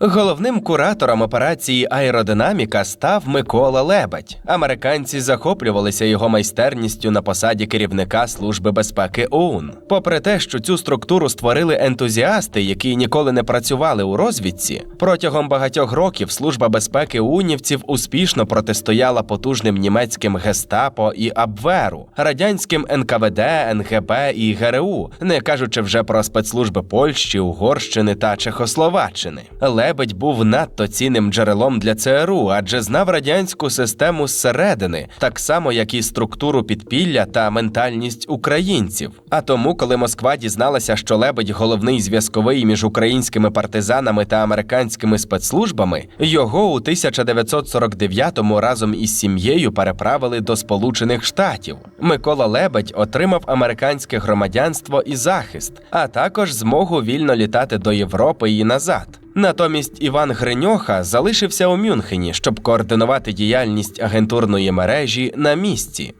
Головним куратором операції Аеродинаміка став Микола Лебедь. Американці захоплювалися його майстерністю на посаді керівника Служби безпеки ОУН. Попри те, що цю структуру створили ентузіасти, які ніколи не працювали у розвідці, протягом багатьох років Служба безпеки унівців успішно протистояла потужним німецьким гестапо і Абверу, радянським НКВД, НГБ і ГРУ, не кажучи вже про спецслужби Польщі, Угорщини та Чехословаччини. Лебедь був надто цінним джерелом для ЦРУ, адже знав радянську систему зсередини, так само як і структуру підпілля та ментальність українців. А тому, коли Москва дізналася, що Лебедь головний зв'язковий між українськими партизанами та американськими спецслужбами, його у 1949-му разом із сім'єю переправили до Сполучених Штатів. Микола Лебедь отримав американське громадянство і захист, а також змогу вільно літати до Європи і назад. Натомість Іван Гриньоха залишився у Мюнхені, щоб координувати діяльність агентурної мережі на місці.